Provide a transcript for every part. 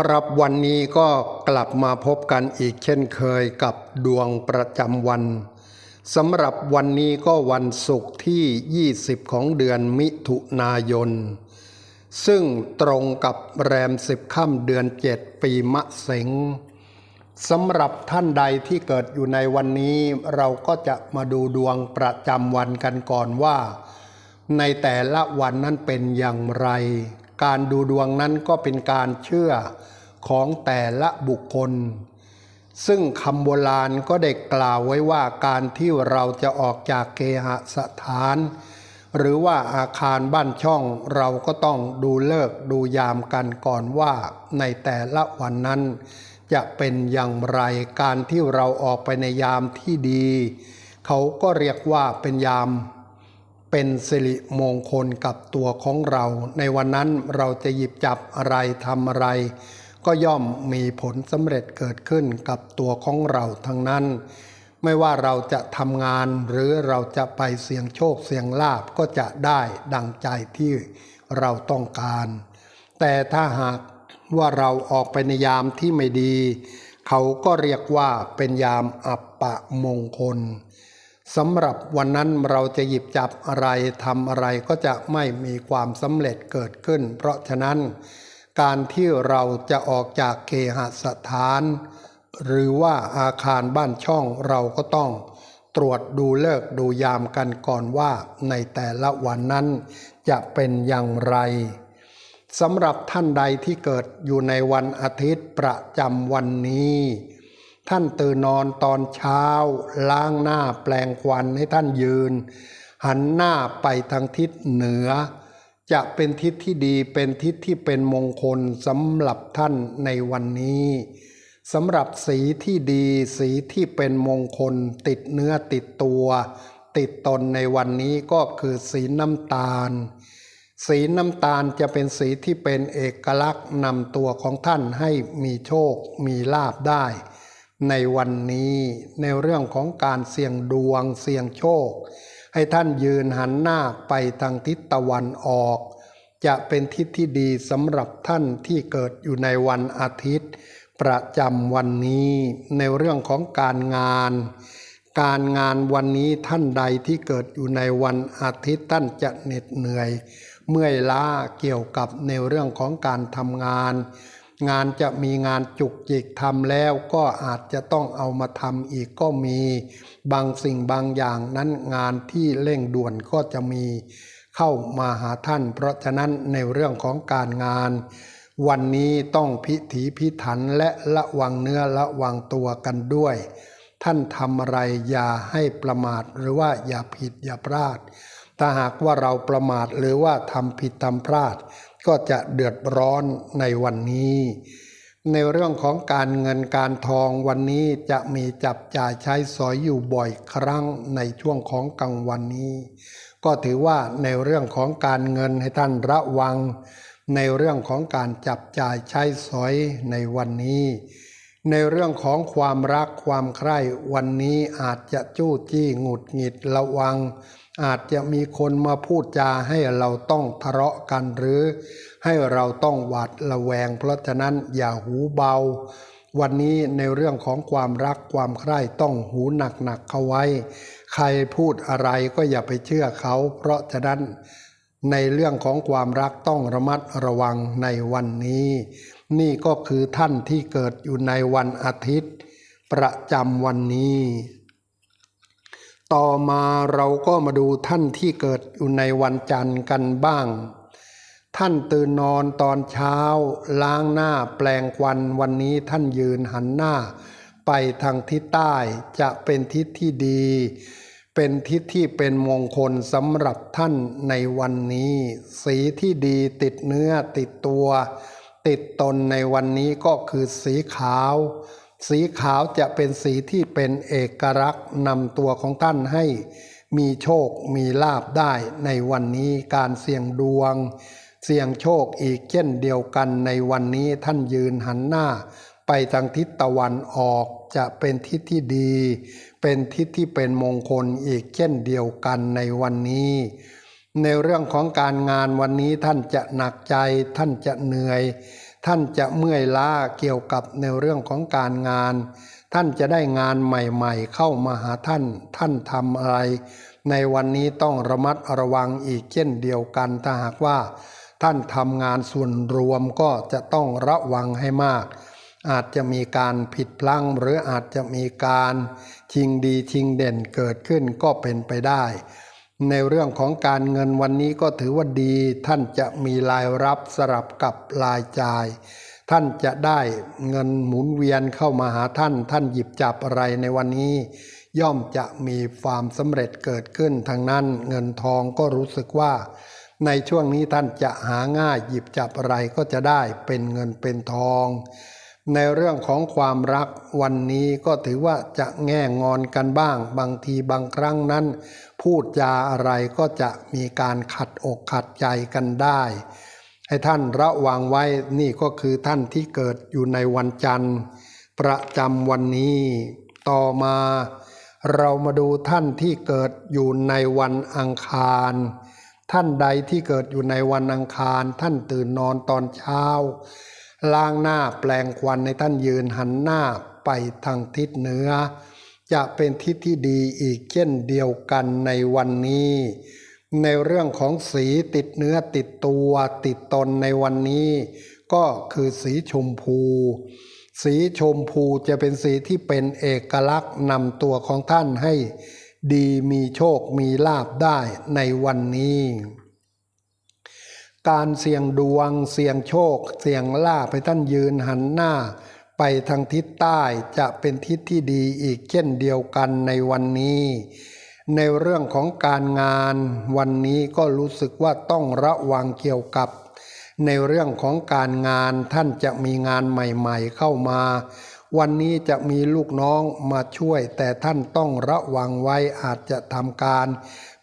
ครับวันนี้ก็กลับมาพบกันอีกเช่นเคยกับดวงประจำวันสำหรับวันนี้ก็วันศุกร์ที่ 20 ของเดือนมิถุนายน ซึ่งตรงกับแรมสิบค่ำเดือน 7 ปีมะเสงสำหรับท่านใดที่เกิดอยู่ในวันนี้ เราก็จะมาดูดวงประจำวันกันก่อนว่า ในแต่ละวันนั้นเป็นอย่างไร การดูดวงนั้นก็เป็นการเชื่อของแต่ละบุคคล ซึ่งคำโบราณก็ได้กล่าวไว้ว่าการที่เราจะออกจากเคหสถาน หรือว่าอาคารบ้านช่องเราก็ต้องดูเลิกดูยามกันก่อนว่า ในแต่ละวันนั้น จะเป็นอย่างไรการที่เราออกไปในยามที่ดี เขาก็เรียกว่าเป็นยาม เป็นสิริมงคลกับตัวของเรา ในวันนั้นเราจะหยิบจับอะไรทำอะไร ก็ย่อมมีผลสำเร็จเกิดขึ้นกับตัวของเราทั้งนั้น ไม่ว่าเราจะทำงานหรือเราจะไปเสี่ยงโชคเสี่ยงลาบก็จะได้ดังใจที่เราต้องการ แต่ถ้าหากว่าเราออกไปในยามที่ไม่ดี เขาก็เรียกว่าเป็นยามอัปปะมงคล สำหรับวันนั้นเราจะหยิบจับอะไรทำอะไรก็จะไม่มีความสำเร็จเกิดขึ้น เพราะฉะนั้น การที่เราจะออกจากเคหสถาน หรือว่าอาคารบ้านช่องเราก็ต้อง ตรวจดูเลิกดูยามกันก่อนว่าในแต่ละวันนั้นจะเป็นอย่างไรสำหรับท่านใดที่เกิดอยู่ในวันอาทิตย์ประจำวันนี้ ท่านตื่นนอนตอนเช้า ล้างหน้าแปลงควันให้ท่านยืน หันหน้าไปทางทิศเหนือ จะเป็นทิศที่ดีเป็นทิศที่เป็นมงคลสำหรับท่านในวันนี้สำหรับสีที่ดีสีที่เป็นมงคลติดเนื้อติดตัว ติดตนในวันนี้ก็คือสีน้ำตาล สีน้ำตาลจะเป็นสีที่เป็นเอกลักษณ์นำตัวของท่านให้มีโชคมีลาบได้ ในวันนี้ในเรื่องของการเสี่ยงดวงเสี่ยงโชค ให้ท่านยืนหันหน้าไปทางทิศตะวันออก จะเป็นทิศที่ดีสำหรับท่านที่เกิดอยู่ในวันอาทิตย์ ประจำวันนี้ในเรื่องของการงาน การงานวันนี้ท่านใดที่เกิดอยู่ในวันอาทิตย์ท่านจะเหน็ดเหนื่อย เมื่อยล้าเกี่ยวกับในเรื่องของการทำงาน งานจะมีงานจุกจิกทำแล้วก็อาจจะต้องเอามาทำอีกก็มี บางสิ่งบางอย่างนั้นงานที่เร่งด่วนก็จะมีเข้ามาหาท่าน เพราะฉะนั้นในเรื่องของการงาน วันนี้ต้องพิถีพิถันและระวังเนื้อระวังตัวกันด้วย ท่านทำอะไรอย่าให้ประมาทหรือว่าอย่าผิดอย่าพลาดถ้าหากว่าเราประมาทหรือว่าทำผิดทำพลาด ก็จะเดือดร้อนในวันนี้ ในเรื่องของการเงินการทองวันนี้จะมีจับจ่ายใช้สอยอยู่บ่อยครั้งในช่วงของกลางวันนี้ ก็ถือว่าในเรื่องของการเงินให้ท่านระวัง ในเรื่องของการจับจ่ายใช้สอยในวันนี้ ในเรื่องของความรักความใคร่วันนี้อาจจะจู้จี้หงุดหงิดระวัง อาจจะมีคนมาพูดจาให้เราต้องทะเลาะกันหรือ ให้เราต้องหวาดระแวง เพราะฉะนั้นอย่าหูเบา วันนี้ในเรื่องของความรักความใคร่ต้องหูหนักๆเข้าไว้ ใครพูดอะไรก็อย่าไปเชื่อเขา เพราะฉะนั้นในเรื่องของความรักต้องระมัดระวังในวันนี้ นี่ก็คือท่านที่เกิดอยู่ในวันอาทิตย์ ประจำวันนี้ ต่อมาเราก็มาดูท่านที่เกิดอยู่ในวันจันทร์กันบ้าง ท่านตื่นนอนตอนเช้า ล้างหน้าแปลงควันวันนี้ท่านยืนหันหน้า ไปทางทิศใต้จะเป็นทิศที่ดี เป็นทิศที่เป็นมงคลสำหรับท่านในวันนี้ สีที่ดีติดเนื้อติดตัว ติดตนในวันนี้ก็คือสีขาว สีขาวจะเป็นสีที่เป็นเอกลักษณ์นำตัวของท่านให้มีโชคมีลาบได้ในวันนี้การเสี่ยงดวง เสี่ยงโชคอีกเช่นเดียวกันในวันนี้ท่านยืนหันหน้า ไปทางทิศตะวันออกจะเป็นทิศที่ดี เป็นทิศที่เป็นมงคลอีกเช่นเดียวกันในวันนี้ ในเรื่องของการงานวันนี้ท่านจะหนักใจท่านจะเหนื่อย ท่านจะเมื่อยล้าเกี่ยวกับในเรื่องของการงาน ท่านจะได้งานใหม่ๆ เข้ามาหาท่าน ท่านทำอะไร ในวันนี้ต้องระมัดระวังอีกเช่นเดียวกันถ้าหากว่า ท่านทำงานส่วนรวมก็จะต้องระวังให้มาก อาจจะมีการผิดพลั้งหรืออาจจะมีการชิงดีชิงเด่นเกิดขึ้นก็เป็นไปได้ ในเรื่องของการเงินวันนี้ก็ถือว่าดี ท่านจะมีรายรับสลับกับรายจ่าย ท่านจะได้เงินหมุนเวียนเข้ามาหาท่าน ท่านหยิบจับอะไรในวันนี้ ย่อมจะมีความสำเร็จเกิดขึ้นทางนั้น เงินทองก็รู้สึกว่า ในช่วงนี้ท่านจะหาง่ายหยิบจับอะไรก็จะได้เป็นเงินเป็นทอง ในเรื่องของความรักวันนี้ก็ถือว่าจะแง่งอนกันบ้าง บางทีบางครั้งนั้น พูดจาอะไรก็จะมีการขัดอกขัดใจกันได้ ให้ท่านระวังไว้นี่ก็คือท่านที่เกิดอยู่ในวันจันทร์ ประจำวันนี้ต่อมา เรามาดูท่านที่เกิดอยู่ในวันอังคาร ท่านใดที่เกิดอยู่ในวันอังคาร ท่านตื่นนอนตอนเช้า ล้างหน้าแปลงควันในท่านยืนหันหน้าไปทางทิศเหนือ จะเป็นทิศที่ดีอีกเช่นเดียวกันในวันนี้ ในเรื่องของสีติดเนื้อติดตัวติดตนในวันนี้ ก็คือสีชมพู สีชมพูจะเป็นสีที่เป็นเอกลักษณ์นำตัวของท่านให้ดีมีโชคมีลาบได้ในวันนี้ การเสี่ยงดวง เสี่ยงโชค เสี่ยงลาภไปท่านยืนหันหน้า ไปทางทิศใต้จะเป็นทิศที่ดีอีกเช่นเดียวกันในวันนี้ ในเรื่องของการงานวันนี้ก็รู้สึกว่าต้องระวังเกี่ยวกับ ในเรื่องของการงานท่านจะมีงานใหม่ๆเข้ามา วันนี้จะมีลูกน้องมาช่วย แต่ท่านต้องระวังไว้อาจจะทำการ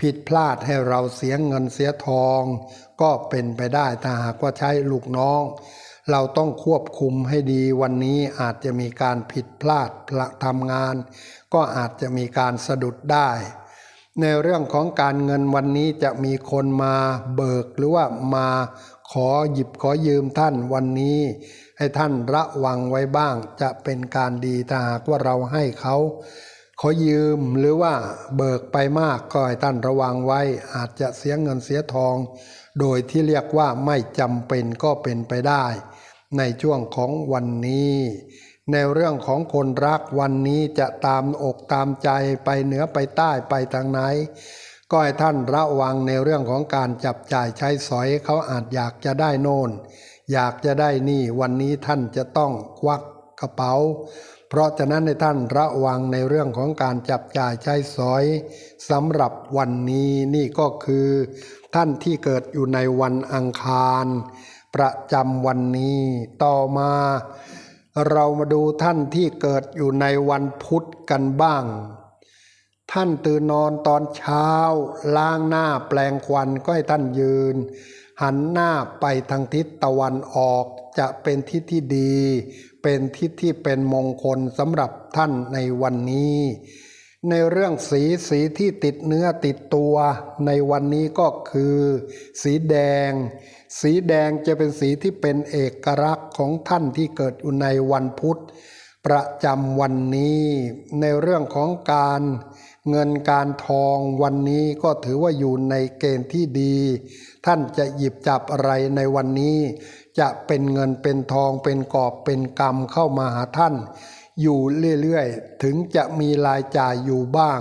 ผิดพลาดให้เราเสียเงินเสียทอง ก็เป็นไปได้ถ้าหากว่าใช้ลูกน้อง เราต้องควบคุมให้ดีวันนี้อาจจะมีการผิดพลาดพละทำงาน ก็อาจจะมีการสะดุดได้ ในเรื่องของการเงินวันนี้จะมีคนมาเบิกหรือว่ามาขอหยิบขอยืมท่านวันนี้ ให้ท่านระวังไว้บ้างจะเป็นการดีถ้าหากว่าเราให้เขา ขอยืมหรือว่าเบิกไปมากก็ให้ท่านระวังไว้ อาจจะเสียเงินเสียทอง โดยที่เรียกว่าไม่จำเป็นก็เป็นไปได้ ในช่วงของวันนี้ ในเรื่องของคนรักวันนี้จะตามอกตามใจไปเหนือไปใต้ไปทางไหน ก็ให้ท่านระวังในเรื่องของการจับจ่ายใช้สอยเขาอาจอยากจะได้โน่น อยากจะได้นี่วันนี้ท่านจะต้องควักกระเป๋า เพราะฉะนั้นในท่านระวังในเรื่องของการจับจ่ายใช้สอยสำหรับวันนี้นี่ก็คือ ท่านที่เกิดอยู่ในวันอังคาร ประจำวันนี้ต่อมา เรามาดูท่านที่เกิดอยู่ในวันพุธกันบ้าง ท่านตื่นนอนตอนเช้า ล้างหน้าแปลงควันก็ให้ท่านยืน หันหน้าไปทางทิศตะวันออกจะเป็นทิศที่ดี เป็นทิศที่เป็นมงคลสำหรับท่านในวันนี้ ในเรื่องสีสีที่ติดเนื้อติดตัวในวันนี้ก็คือ สีแดง สีแดงจะเป็นสีที่เป็นเอกลักษณ์ของท่านที่เกิดอยู่ในวันพุธประจำวันนี้ในเรื่องของการเงินการทองวันนี้ก็ถือว่าอยู่ในเกณฑ์ที่ดี ท่านจะหยิบจับอะไรในวันนี้ จะเป็นเงินเป็นทองเป็นกอบเป็นกรรมเข้ามาหาท่าน อยู่เรื่อยๆ ถึงจะมีรายจ่ายอยู่บ้าง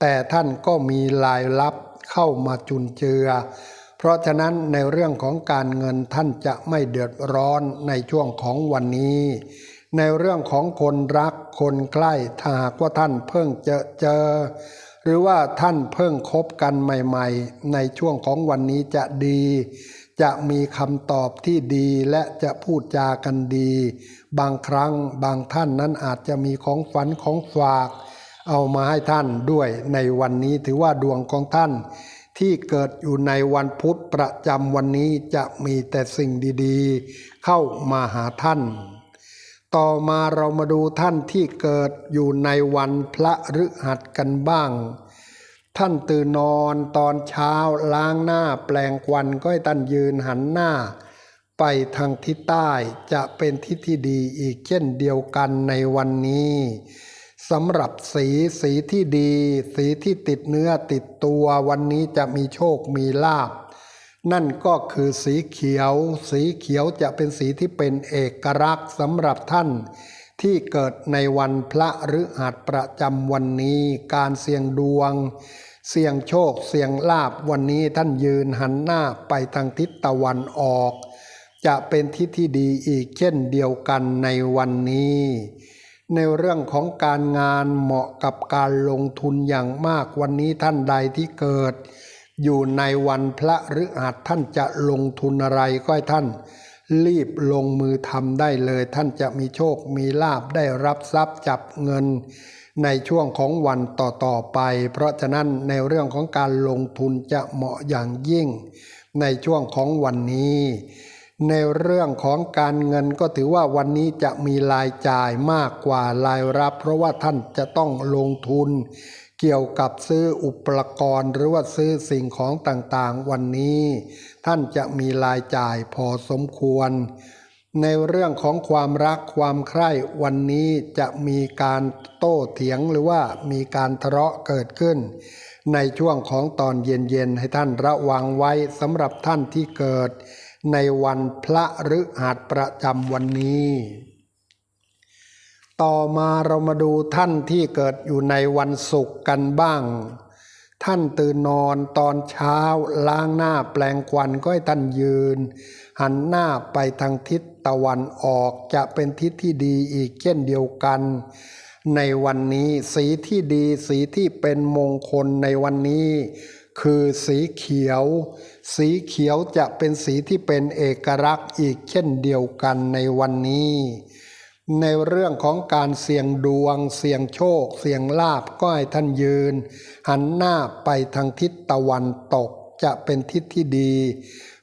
แต่ท่านก็มีรายรับเข้ามาจุนเจือ เพราะฉะนั้นในเรื่องของการเงินท่านจะไม่เดือดร้อนในช่วงของวันนี้ ในเรื่องของคนรักคนใกล้ถ้าหากว่าท่านเพิ่งเจอเจอ หรือว่าท่านเพิ่งคบกันใหม่ ๆ ในช่วงของวันนี้จะดี จะมีคำตอบที่ดีและจะพูดจากันดี บางครั้งบางท่านนั้นอาจจะมีของฝันของฝาก เอามาให้ท่านด้วยในวันนี้ถือว่าดวงของท่าน ที่เกิดอยู่ในวันพุธประจำวันนี้จะมีแต่สิ่งดีๆ เข้ามาหาท่าน ต่อมาเรามาดูท่านที่เกิดอยู่ในวันพระฤหัสกันบ้าง ท่านตื่นนอนตอนเช้าล้างหน้าแปลงควันก็ให้ท่านยืนหันหน้า ไปทางทิศใต้จะเป็นทิศที่ดีอีกเช่นเดียวกันในวันนี้สำหรับสีสีที่ดี สีที่ติดเนื้อติดตัววันนี้จะมีโชคมีลาบ นั่นก็คือสีเขียว สีเขียวจะเป็นสีที่เป็นเอกลักษณ์สำหรับท่าน ที่เกิดในวันพระฤหัสประจำวันนี้ การเสี่ยงดวง เสี่ยงโชค เสี่ยงลาบวันนี้ท่านยืนหันหน้าไปทางทิศตะวันออก จะเป็นทิศที่ดีอีกเช่นเดียวกันในวันนี้ ในเรื่องของการงานเหมาะกับการลงทุนอย่างมากวันนี้ท่านใดที่เกิด อยู่ในวันพระฤหัสท่านจะลงทุนอะไรก็ให้ท่าน รีบลงมือทำได้เลย ท่านจะมีโชคมีลาบได้รับทรัพย์จับเงิน ในช่วงของวันต่อๆไป เพราะฉะนั้นในเรื่องของการลงทุนจะเหมาะอย่างยิ่ง ในช่วงของวันนี้ ในเรื่องของการเงินก็ถือว่าวันนี้จะมีรายจ่ายมากกว่ารายรับ เพราะว่าท่านจะต้องลงทุน เกี่ยวกับซื้ออุปกรณ์หรือว่าซื้อสิ่งของต่างๆ วันนี้ ท่านจะมีรายจ่ายพอสมควร ในเรื่องของความรักความใคร่วันนี้จะมีการโต้เถียงหรือว่ามีการทะเลาะเกิดขึ้น ในช่วงของตอนเย็นๆให้ท่านระวังไว้สำหรับท่านที่เกิด ในวันพระฤหัสประจำวันนี้ ต่อมาเรามาดูท่านที่เกิดอยู่ในวันศุกร์กันบ้าง ท่านตื่นนอนตอนเช้าล้างหน้าแปลงควันก็ให้ท่านยืน หันหน้าไปทางทิศตะวันออกจะเป็นทิศที่ดีอีกเช่นเดียวกัน ในวันนี้สีที่ดีสีที่เป็นมงคลในวันนี้ คือสีเขียว สีเขียวจะเป็นสีที่เป็นเอกลักษณ์อีกเช่นเดียวกันในวันนี้ ในเรื่องของการเสี่ยงดวง เสี่ยงโชค เสี่ยงลาบก็ให้ท่านยืน หันหน้าไปทางทิศตะวันตกจะเป็นทิศที่ดี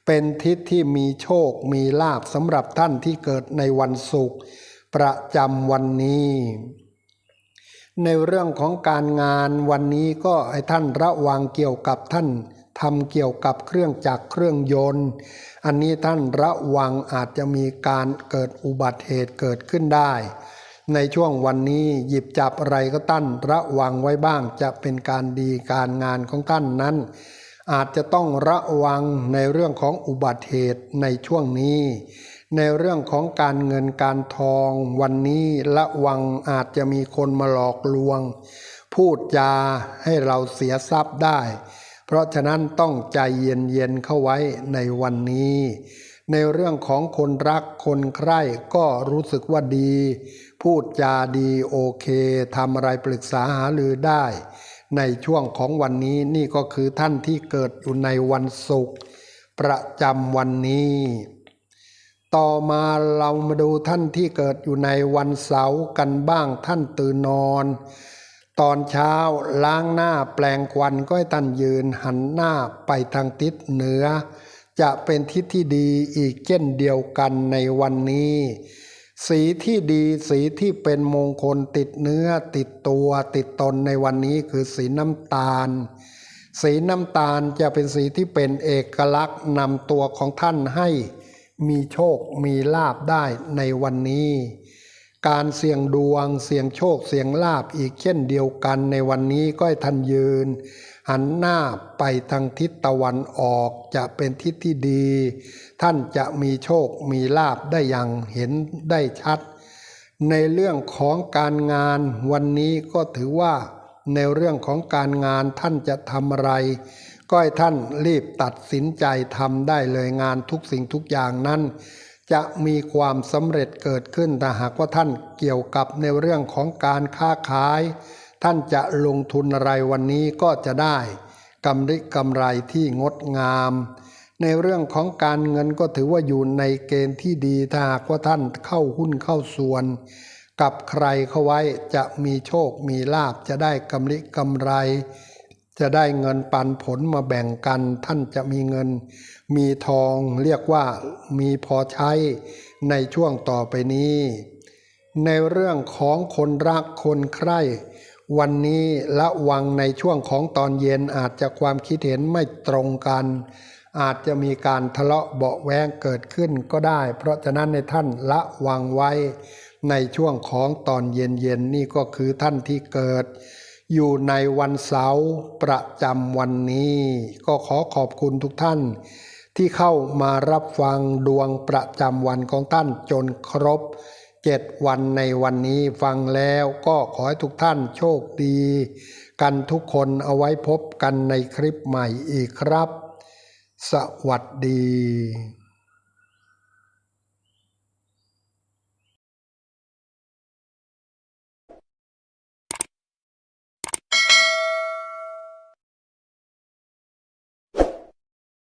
เป็นทิศที่มีโชคมีลาบสำหรับท่านที่เกิดในวันศุกร์ประจำวันนี้ ในเรื่องของการงานวันนี้ก็ให้ท่านระวังเกี่ยวกับท่านทำเกี่ยวกับเครื่องจักรเครื่องยนต์ อันนี้ท่านระวังอาจจะมีการเกิดอุบัติเหตุเกิดขึ้นได้ ในช่วงวันนี้หยิบจับอะไรก็ท่านระวังไว้บ้างจะเป็นการดีการงานของท่านนั้น อาจจะต้องระวังในเรื่องของอุบัติเหตุในช่วงนี้ ในเรื่องของการเงินการทองวันนี้ระวังอาจจะมีคนมาหลอกลวง พูดจาให้เราเสียทรัพย์ได้ เพราะฉะนั้นต้องใจเย็นๆเข้าไว้ในวันนี้ ในเรื่องของคนรักคนใคร่ก็รู้สึกว่าดี พูดจาดีโอเคทำอะไรปรึกษาหารือได้ ในช่วงของวันนี้นี่ก็คือท่านที่เกิดอยู่ในวันศุกร์ประจำวันนี้ ต่อมาเรามาดูท่านที่เกิดอยู่ในวันเสาร์กันบ้างท่านตื่นนอน ตอนเช้าล้างหน้าแปลงควันก็ให้ท่านยืนหันหน้าไปทางทิศเหนือ จะเป็นทิศที่ดีอีกเช่นเดียวกันในวันนี้ สีที่ดีสีที่เป็นมงคลติดเนื้อติดตัวติดตนในวันนี้คือสีน้ำตาล สีน้ำตาลจะเป็นสีที่เป็นเอกลักษณ์นำตัวของท่านให้มีโชคมีลาบได้ในวันนี้ การเสี่ยงดวง เสี่ยงโชค เสี่ยงลาบอีกเช่นเดียวกันในวันนี้ก็ให้ท่านยืน หันหน้าไปทางทิศตะวันออกจะเป็นทิศที่ดี ท่านจะมีโชคมีลาบได้อย่างเห็นได้ชัด ในเรื่องของการงานวันนี้ก็ถือว่า ในเรื่องของการงานท่านจะทำอะไร ก็ให้ท่านรีบตัดสินใจทำได้เลยงานทุกสิ่งทุกอย่างนั้น จะมีความสำเร็จเกิดขึ้นแต่หากว่าท่านเกี่ยวกับในเรื่องของการค้าขาย ท่านจะลงทุนอะไรวันนี้ก็จะได้กำไรกำไรที่งดงาม ในเรื่องของการเงินก็ถือว่าอยู่ในเกณฑ์ที่ดีถ้าหากว่าท่านเข้าหุ้นเข้าส่วน กับใครเข้าไว้จะมีโชคมีลาบจะได้กำไรกำไร จะได้เงินปันผลมาแบ่งกัน ท่านจะมีเงิน มีทองเรียกว่ามีพอใช้ในช่วงต่อไปนี้ ในเรื่องของคนรักคนใคร่ วันนี้ละวังในช่วงของตอนเย็นอาจจะความคิดเห็นไม่ตรงกัน อาจจะมีการทะเลาะเบาแวงเกิดขึ้นก็ได้ เพราะฉะนั้นในท่านละวังไว้ ในช่วงของตอนเย็นๆนี่ก็คือท่านที่เกิดอยู่ในวันเสาร์ประจำวันนี้ ก็ขอขอบคุณทุกท่าน ที่เข้ามารับฟังดวงประจำวันของท่านจนครบเจ็ดวันในวันนี้ฟังแล้วก็ขอให้ทุกท่านโชคดี กันทุกคนเอาไว้พบกันในคลิปใหม่อีกครับ สวัสดี